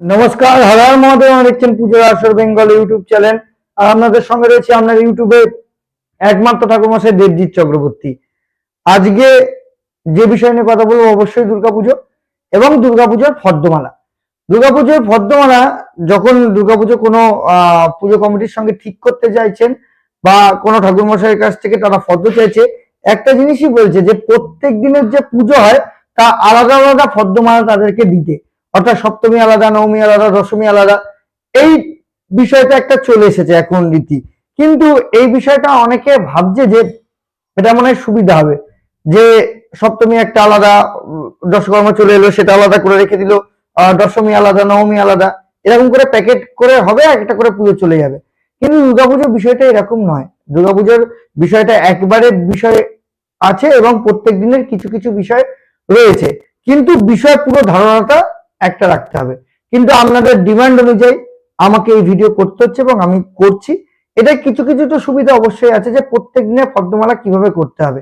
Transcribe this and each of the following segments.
নমস্কার, হাজার মহাদেব আমার দেখছেন পুজোর আসর বেঙ্গল ইউটিউব চ্যানেল। আর আপনাদের সঙ্গে রয়েছে আপনার ইউটিউবে একমাত্র ঠাকুরমশাই দেবজিৎ চক্রবর্তী। আজকে যে বিষয় নিয়ে কথা বলব, অবশ্যই দুর্গাপুজো এবং দুর্গাপুজোর ফর্দমালা দুর্গাপুজোর ফর্দমালা যখন দুর্গাপুজো কোনো পুজো কমিটির সঙ্গে ঠিক করতে চাইছেন বা কোনো ঠাকুরমশাইয়ের কাছ থেকে তারা ফর্দ চাইছে, একটা জিনিসই বলছে যে প্রত্যেক দিনের যে পুজো হয়, তা আলাদা আলাদা ফর্দমালা তাদেরকে দিতে। অর্থাৎ সপ্তমী আলাদা, নবমী আলাদা, দশমী আলাদা, এই বিষয়টা একটা চলে এসেছে এখন রীতি। কিন্তু এই বিষয়টা অনেকে ভাবছে যে এটা মনে সুবিধা হবে, যে সপ্তমী একটা আলাদা দশকর্মা চলে এলো, সেটা আলাদা করে রেখে দিল দশমী আলাদা, নবমী আলাদা, এরকম করে প্যাকেট করে হবে একটা করে পুজো চলে যাবে। কিন্তু দুর্গাপুজোর বিষয়টা এরকম নয়। দুর্গাপুজোর বিষয়টা একবারে বিষয় আছে এবং প্রত্যেক দিনের কিছু কিছু বিষয় রয়েছে। কিন্তু বিষয় পুরো ধারণাটা একটা রাখতে হবে। কিন্তু আপনাদের ডিমান্ড অনুযায়ী আমাকে এই ভিডিও করতে হচ্ছে এবং আমি করছি। এটা কিছু কিছু তো সুবিধা অবশ্যই আছে যে প্রত্যেক দিনের পদ্মমালা কীভাবে করতে হবে।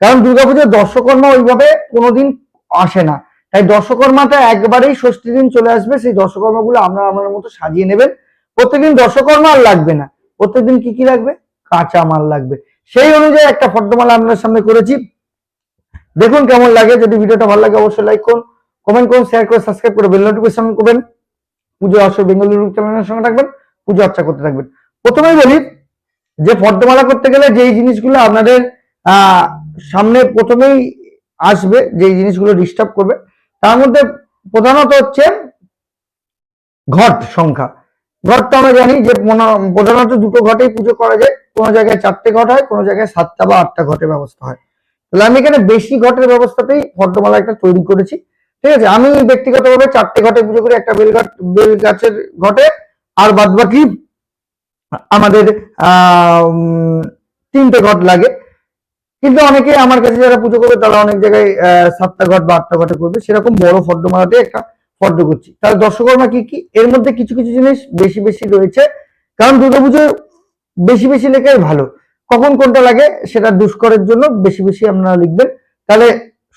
কারণ দুর্গাপুজোর দর্শকর্মা ওইভাবে কোনোদিন আসে না। তাই দর্শকর্মাটা একবারেই ষষ্ঠী দিন চলে আসবে, সেই দর্শকর্মাগুলো আপনারা আপনার মতো সাজিয়ে নেবেন। প্রত্যেকদিন দর্শকর্মা আর লাগবে না। প্রত্যেকদিন কি কি লাগবে? কাঁচা মাল লাগবে। সেই অনুযায়ী একটা ফর্দমালা আপনার সামনে করেছি। দেখুন কেমন লাগে। যদি ভিডিওটা ভালো লাগে, অবশ্যই লাইক করুন। কমেন্ট করুন শেয়ার করে সাবস্ক্রাইব করে বেল নোটিফিকেশন করবেন। পুজো আসর বেঙ্গল চ্যানেলের সঙ্গে থাকবেন, পুজো আর্চা করতে থাকবেন। প্রথমেই বলি যে পদ্মমালা করতে গেলে যেই জিনিসগুলো আপনাদের সামনে প্রথমেই আসবে, যেই জিনিসগুলো ডিস্টার্ব করবে, তার মধ্যে প্রধানত হচ্ছে ঘট সংখ্যা। ঘট তো আমরা জানি যে প্রধানত দুটো ঘটেই পুজো করা যায়। কোনো জায়গায় চারটে ঘট হয়, কোনো জায়গায় সাতটা বা আটটা ঘটের ব্যবস্থা হয়। তাহলে আমি এখানে বেশি ঘটের ব্যবস্থাতেই পদ্মমালা একটা তৈরি করেছি। ঠিক আছে? আমি ব্যক্তিগতভাবে চারটে ঘটে পুজো করি, একটা বেল গাছ বেল গাছের ঘটে, আর বাদ বাকি আমাদের তিনটে ঘট লাগে। কিন্তু অনেকে আমার কাছে যারা পুজো করবে, তারা অনেক জায়গায় সাতটা ঘট বা আটটা ঘটে করবে। সেরকম বড় ফর্দমালাতে একটা ফর্দ করছি। তাহলে দর্শকর্মা কি কি? এর মধ্যে কিছু কিছু জিনিস বেশি বেশি রয়েছে। কারণ দুর্গাপুজো বেশি বেশি লেখাই ভালো। কখন কোনটা লাগে সেটা দুষ্করের জন্য বেশি বেশি আপনারা লিখবেন। তাহলে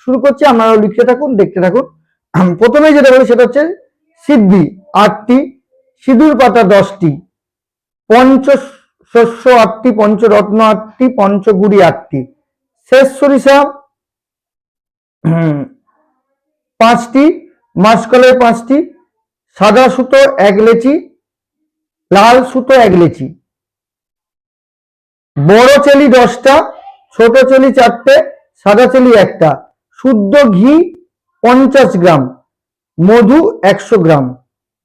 শুরু করছি আপনারা লিখতে থাকুন, দেখতে থাকুন। প্রথমে যেটা বলি সেটা হচ্ছে সিদ্ধি আটটি, সিঁদুর পাতা দশটি পঞ্চ শস্য আটটি, পঞ্চরত্ন আটটি, পঞ্চগুড়ি আটটি। শেষ সরিষা, পাঁচটি মাসকলের পাঁচটি, সাদা সুতো এক লেচি, লাল সুতো এক লেচি। বড় চেলি দশটা, ছোট চেলি চারটে, সাদা চেলি একটা। শুদ্ধ ঘি পঞ্চাশ গ্রাম, মধু একশো গ্রাম,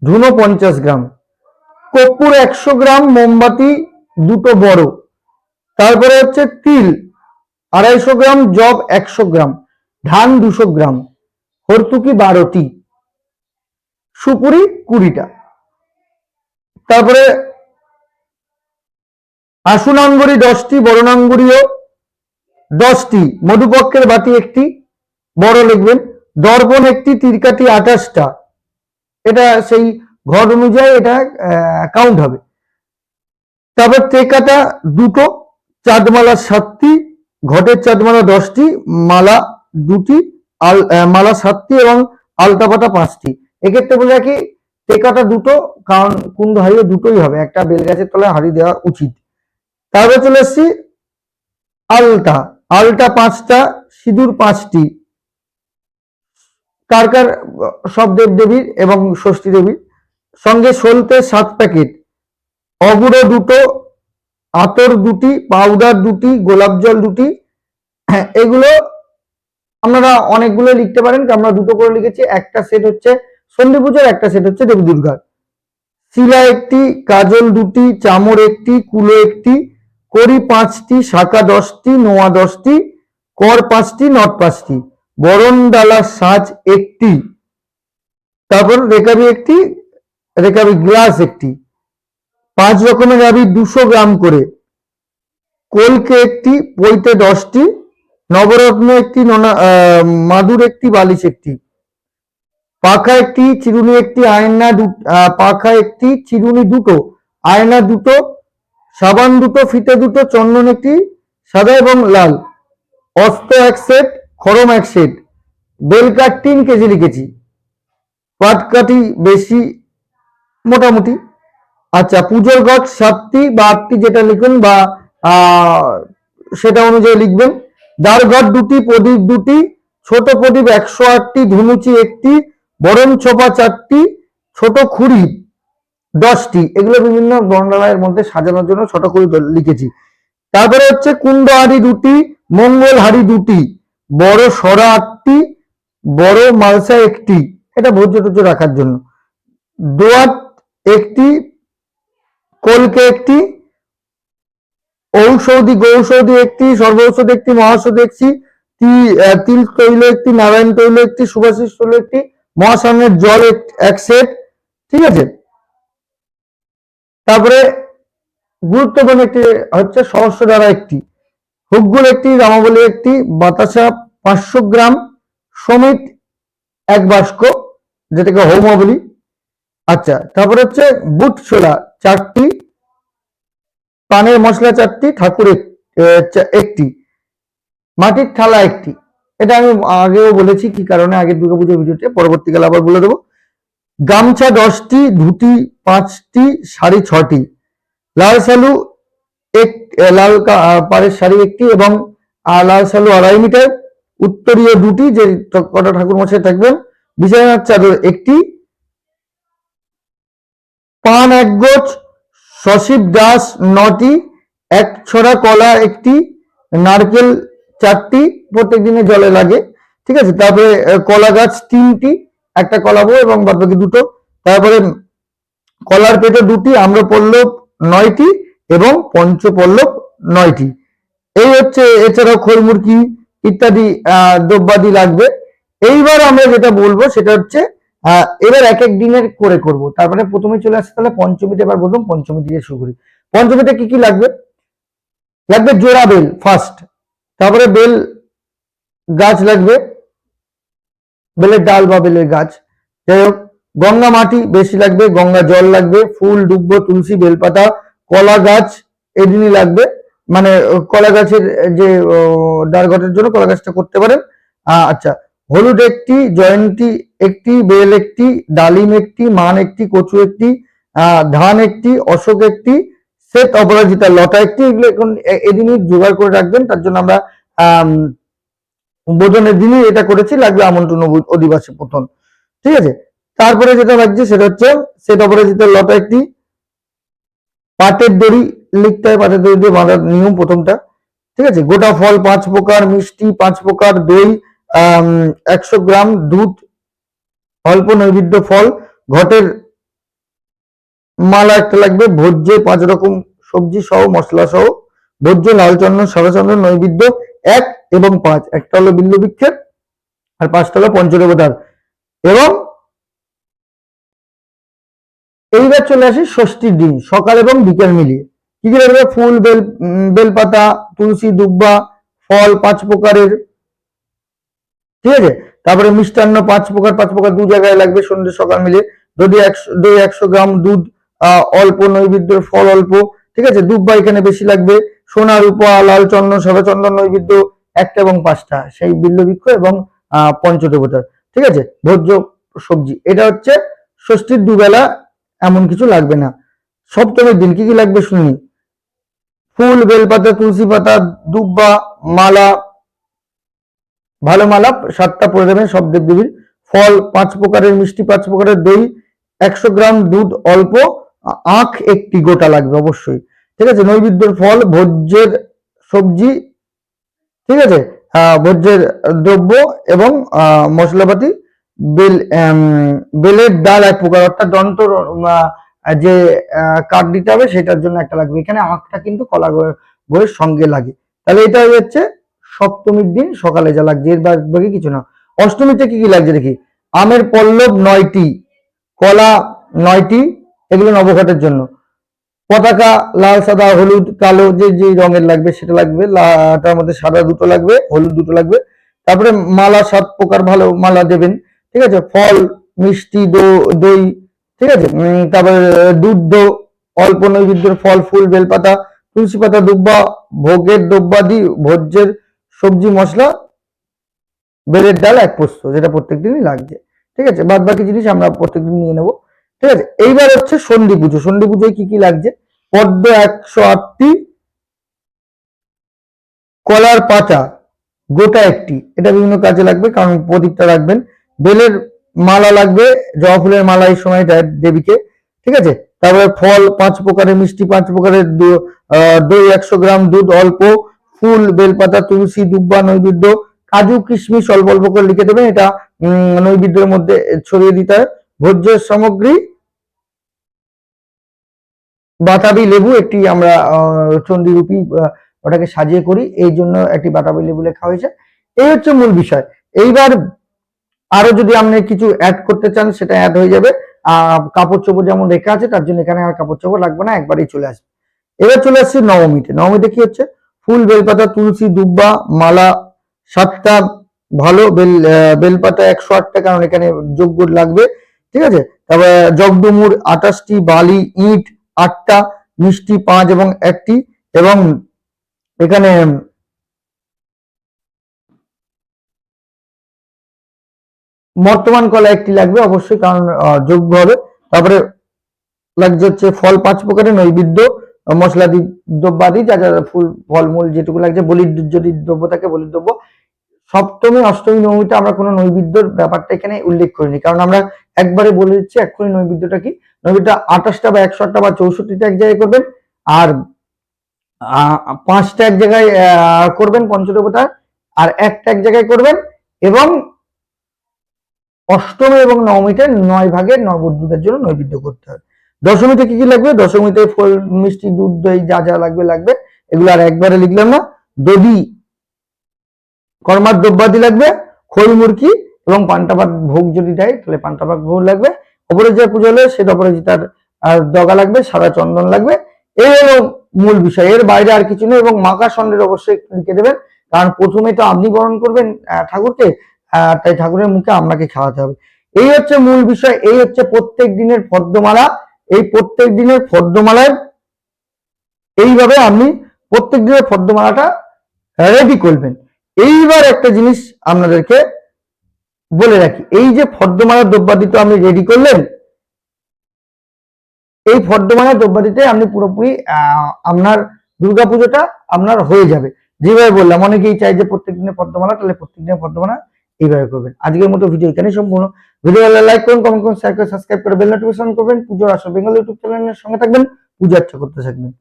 ধুনো পঞ্চাশ গ্রাম, কর্পূর একশো গ্রাম, মোমবাতি দুটো বড়, তারপরে হচ্ছে তিল আড়াইশো গ্রাম জব একশো গ্রাম, ধান দুশো গ্রাম, হরতুকি বারোটি, সুপুরি কুড়িটা। তারপরে আসুনাঙ্গুরি দশটি বড়নাঙ্গুরিও দশটি, মধুপক্ষের বাতি একটি, বড় লিখবেন। দর্পণ একটি তিরকাটি আঠাশটা। এটা সেই ঘর অনুযায়ী এটা কাউন্ট হবে। তারপর টেকাটা দুটো, চাঁদমালা সাতটি, ঘটের চাঁদমালা দশটি, মালা দুটি, আল মালা সাতটি এবং আলতাপাতা পাঁচটি। এক্ষেত্রে বলে রাখি, টেকাটা দুটো, কারণ কুন্দ হারিয়ে দুটোই হবে। একটা বেলগাছের তলায় হারিয়ে দেওয়া উচিত। তারপরে চলে এসছি, আলতা। আলতা পাঁচটা, সিঁদুর পাঁচটি। কার কার সব দেবদেবীর এবং ষষ্ঠী দেবীর? সঙ্গে সলতে সাত প্যাকেট। অগুড়ো দুটো আতর দুটি পাউডার দুটি গোলাপ জল দুটি। হ্যাঁ, এগুলো আপনারা অনেকগুলো লিখতে পারেন আমরা দুটো করে লিখেছি। একটা সেট হচ্ছে সন্ধি পুজোর একটা সেট হচ্ছে দেবী দুর্গার। শিলা একটি কাজল দুটি চামর একটি কুলো একটি করি পাঁচটি শাখা দশটি নোয়া দশটি কর পাঁচটি নট পাঁচটি। বরণ ডালা সাজ একটি, তারপর রেকাবি একটি, রেকাবি গ্লাস একটি। পাঁচ রকমের আবি দুশো গ্রাম করে। কলকে একটি, পৈতে দশটি, নবরত্ন একটি মাদুর একটি, বালিশ একটি। পাখা একটি, চিরুনি একটি, আয়না পাখা একটি, চিরুনি দুটো, আয়না দুটো, সাবান দুটো, ফিতে দুটো, চন্দন একটি, সাদা এবং লাল। অস্ত এক সেট খরম এক সেট। বেলকাঠ তিন কেজি লিখেছি। পাটকাঠি বেশি মোটামুটি। আচ্ছা পুজোর ঘট সাতটি বা আটটি যেটা লিখুন বা সেটা অনুযায়ী লিখবেন। দ্বার ঘট দুটি, প্রদীপ দুটি, ছোট প্রদীপ একশো আটটি, ধুনুচি একটি, বরণ ছোপা চারটি, ছোট খুঁড়ি দশটি। এগুলো বিভিন্ন বর্ণালয়ের মধ্যে সাজানোর জন্য ছোট দ- লিখেছি। তারপরে হচ্ছে কুণ্ড হাড়ি দুটি মঙ্গল হাড়ি দুটি। বড় সরা আটটি, বড় মালসা একটি। এটা ভোজ্য টুজ্য রাখার জন্য। দোয়াত একটি, কলকে একটি, ঔষধি গৌষধি একটি সর্বৌষধি একটি মহাষধি একটি তিল তৈল একটি, নারায়ণ তৈল একটি সুভাষিস তৈল একটি মহাসানের জল এক সেট। ঠিক আছে? তারপরে গুরুত্বপূর্ণ একটি হচ্ছে সহস্র দ্বারা একটি। হুকগুল একটি, রামাবলী একটি, বাতাসা পাঁচশো গ্রাম সমিত এক বাস্ক যেটাকে হোমা বলি আচ্ছা তারপরে হচ্ছে বুট ছোলা চারটি, পানের মশলা চারটি ঠাকুর এক- একটি, মাটির থালা একটি। এটা আমি আগেও বলেছি কি কারণে, আগে দুর্গাপুজোর ভিডিওতে, পরবর্তীকালে আবার বলে দেবো। গামছা দশটি, ধুতি পাঁচটি, শাড়ি ছটি, লাল সালু এক লাল পাড়ের শাড়ি একটি এবং লাল সালু আড়াই মিটার। উত্তরীয় দুটি যে কটা ঠাকুর মশাই থাকবেন বিছানার চাদর একটি। পান এক গোছ সশিব দাস নটি। এক ছড়া কলা একটি, নারকেল চারটি, প্রত্যেক দিনে জলে লাগে। ঠিক আছে? তারপরে কলা গাছ তিনটি, একটা কলাবো এবং বাদ বাকি দুটো। তারপরে, কলার পেটে দুটি, আম্রপল্লব নয়টি। এবং পঞ্চপল্লব নয়টি। এই হচ্ছে এছাড়াও খৈমুরকি ইত্যাদি দ্রব্যাদি লাগবে। এইবার আমরা যেটা বলব সেটা হচ্ছে এবার এক এক দিনের করে করব। তারপরে প্রথমে চলে আসছে তাহলে পঞ্চমীতে এবার প্রথম পঞ্চমী দিয়ে শুরু করি। পঞ্চমীতে কি কি লাগবে? লাগবে জোড়া বেল ফার্স্ট তারপরে বেল গাছ লাগবে। বেলের ডাল বা বেলের গাছ। যাই হোক, গঙ্গা মাটি বেশি লাগবে, গঙ্গা জল লাগবে, ফুল দুব্ব তুলসী, বেলপাতা কলা গাছ এদিনই লাগবে। মানে কলা গাছের যে ডারগটের জন্য কলা গাছটা করতে পারেন। আচ্ছা হলুদ একটি জয়ন্তী একটি বেল একটি ডালিম একটি মান একটি কচু একটি ধান একটি অশোক একটি শ্বেত অপরাজিতা লতা একটি এগুলো এখন এদিনই জোগাড় করে রাখবেন। তার জন্য আমরা আম, বোধনের দিনই এটা করেছি লাগবে আমন্ত্রণ অধিবাসী প্রথম। ঠিক আছে? তারপরে যেটা লাগছে সেটা হচ্ছে শ্বেত অপরাজিতা লতা একটি পাটের দড়ি লিখতে হয়, পাটের দড়ি দিয়ে বাঁধার নিয়ম প্রথমটা। ঠিক আছে? গোটা ফল পাঁচ প্রকার, মিষ্টি পাঁচ প্রকার, দই একশো গ্রাম, দুধ, অল্প নৈবেদ্য ফল, ঘটের মালা একটা লাগবে, ভোজ্যে পাঁচ রকম সবজি সহ, মশলা সহ, ভোজ্য, লাল চন্দন, সাদা চন্দন, নৈবেদ্য, এক এবং পাঁচ। একটা হলো বিল্লু বৃক্ষের আর পাঁচটা হলো পঞ্চদেবতার এবং এইবার চলে আসি ষষ্ঠীর দিন, সকাল এবং বিকেল মিলিয়ে। কি কি লাগবে? ফুল, বেল বেলপাতা, তুলসী, দুব্বা, ফল, পাঁচ প্রকারের। ঠিক আছে? তারপরে মিষ্টান্ন, পাঁচ প্রকার পাঁচ প্রকার দু জায়গায় লাগবে সন্ধ্যে, সকাল মিলিয়ে। দধি একশো একশো গ্রাম, দুধ অল্প নৈবেদ্যের ফল অল্প। ঠিক আছে? দুব্বা এখানে বেশি লাগবে। সোনা, রূপা, লাল, চন্দন, সাদা চন্দন, নৈবেদ্য, একটা এবং পাঁচটা। সেই বিল্লবৃক্ষ এবং পঞ্চদেবতার। ঠিক আছে? ভোজ্য সবজি। এটা হচ্ছে ষষ্ঠীর দুবেলা এমন কিছু লাগবে না। সপ্তমীর দিন কি কি লাগবে শুনি? ফুল, বেলপাতা, তুলসী পাতা, দুব্বা, মালা, ভালো মালা, সাতটা পরে দেবেন সব দেবদেবীর ফল পাঁচ প্রকারের, মিষ্টি পাঁচ প্রকারের, দই একশো গ্রাম, দুধ অল্প, আখ একটি গোটা লাগবে অবশ্যই। ঠিক আছে? নৈবেদ্যের ফল, ভোজ্যের সবজি, ঠিক আছে? ভোজ্যের দ্রব্য এবং মশলাপাতি বেলের ডাল এক প্রকার অর্থাৎ দন্ত যে কাঠ দিতে হবে সেটার জন্য একটা লাগবে। এখানে আখটা কিন্তু কলা বইয়ের সঙ্গে লাগে। তাহলে এটা হচ্ছে সপ্তমীর দিন সকালে যা লাগছে। এর বাকি কিছু না। অষ্টমীতে কি কি লাগছে দেখি? আমের পল্লব নয়টি, কলা নয়টি, এগুলো নবঘাটের জন্য। পতাকা লাল, সাদা, হলুদ, কালো, যে যে রঙের লাগবে সেটা লাগবে। তার মধ্যে সাদা দুটো লাগবে, হলুদ দুটো লাগবে। তারপরে মালা সাত প্রকার ভালো মালা দেবেন। ঠিক আছে? ফল, মিষ্টি দই, ঠিক আছে? তারপরে দুধ অল্প নৈবেদ্যের ফল, ফুল, বেলপাতা, তুলসী পাতা দুব্বা, ভোগের দ্রব্যাদি ভোজ্যের সবজি, মশলা, বেলের ডাল, এক পোস্ত, যেটা প্রত্যেক দিনই লাগছে। ঠিক আছে? বাদ বাকি জিনিস আমরা প্রত্যেকদিন নিয়ে নেব। ঠিক আছে? এইবার হচ্ছে সন্ধি পুজো। সন্ধি পুজোয় কি কি লাগছে? পদ্ম একশো আটটি, কলার পাতা, গোটা একটি। এটা বিভিন্ন কাজে লাগবে, কারণ প্রদীপটা রাখবেন। বেলের মালা লাগবে, জবা ফুলের মালা এই সময় দেবীকে, ঠিক আছে? তারপরে ফল পাঁচ প্রকারের, মিষ্টি পাঁচ প্রকারের দই একশো গ্রাম, দুধ অল্প, ফুল, বেলপাতা, তুলসী দুব্বা নৈবেদ্য, কাজু, কিশমিশ অল্প অল্প করে লিখে দেবেন, এটা নৈবেদ্যের মধ্যে ছড়িয়ে দিতে হয়। ভোজ্য সামগ্রী, বাতাবি লেবু, একটি আমরা চণ্ডীরূপী ওটাকে সাজিয়ে করি, এই জন্য একটি বাতাবি লেবু লেখা হয়েছে। এই হচ্ছে মূল বিষয়। এইবার আরও যদি আপনি কিছু অ্যাড করতে চান, সেটা অ্যাড হয়ে যাবে। কাপড় চোপড় যেমন রেখা আছে, তার জন্য এখানে আর কাপড় চোপড় লাগবে না, একবারেই চলে আসবে। এবার চলে আসছে নবমীতে। নবমীতে কি হচ্ছে? ফুল, বেলপাতা, তুলসী, দুব্বা, মালা, সাতটা ভালো বেল বেলপাতা একশো আটটা, কারণ এখানে যোগ্য লাগবে। ঠিক আছে? তারপরে জগডুমুর আঠাশটি, বালি, ইট আটটা, মিষ্টি পাঁচ এবং একটি এবং এখানে বর্তমান কলা একটি লাগবে অবশ্যই, কারণ যোগ্য হবে। তারপরে লাগছে হচ্ছে ফল পাঁচ প্রকারের নৈবেদ্য মশলাদি দ্রব্যাদি যা যা ফুল, ফলমূল যেটুকু লাগছে, বলির যদি দ্রব্য থাকে, বলির দ্রব্য। সপ্তমী, অষ্টমী, নবমীতে আমরা কোনো নৈবেদ্যর ব্যাপারটা এখানে উল্লেখ করিনি, কারণ আমরা একবারে বলে দিচ্ছি এক্ষুনি নৈবেদ্যটা কি? নৈবেদ্য আঠাশটা বা একশোটা বা চৌষট্টিটা এক জায়গায় করবেন, আর পাঁচটা এক জায়গায় করবেন পঞ্চদেবতা, আর একটা এক জায়গায় করবেন, এবং অষ্টমী এবং নবমীতে নয় ভাগে নবদ্যুতের জন্য নৈবেদ্য করতে হবে দশমীতে কি কি লাগবে? দশমীতে ফল, মিষ্টি, দুধ, দই, যা যা লাগবে লাগবে। এগুলো আর একবারে লিখলাম না। দধি, কর্মার দ্রব্যাদি লাগবে, খই, মুরকি এবং পান্তাভাত ভোগ যদি দেয়, তাহলে পান্তাভাত ভোগ লাগবে। যে পুজো হলে সেটা ওপরে তার আর দগা লাগবে, সাদা চন্দন লাগবে। এই হলো মূল বিষয়। এর বাইরে আর কিছু নেই এবং মাকা সন্ডের অবশ্যই লিখে দেবেন। কারণ প্রথমে তো আপনি বরণ করবেন ঠাকুরকে। তাই ঠাকুরের মুখে আপনাকে খাওয়াতে হবে। এই হচ্ছে মূল বিষয়, এই হচ্ছে প্রত্যেক দিনের পদ্মমালা এই প্রত্যেক দিনের পদ্মমালায় এইভাবে আপনি প্রত্যেক দিনের পদ্মমালাটা রেডি করবেন। এইবার একটা জিনিস আপনাদেরকে বলে রাখি, এই যে পদ্মমালার দ্রব্যাদি তো আপনি রেডি করলেন, এই পদ্মমালার দ্রব্যাদিতে আপনি পুরোপুরি আপনার দুর্গাপুজোটা আপনার হয়ে যাবে। যেভাবে বললাম, অনেকেই চাই যে প্রত্যেক দিনের পদ্মমালা তাহলে প্রত্যেক দিনের পদ্মমালা এইভাবে করবেন। আজকের মতো ভিডিও এখানে সম্পূর্ণ। ভিডিও লাইক করুন কমেন্ট করুন শেয়ার করে সাবস্ক্রাইব করে বেল নোটিফিকেশন করবেন। পুজোর আসল বেঙ্গল ইউটিউব চ্যানেলের সঙ্গে থাকবেন, পূজা করতে থাকবেন।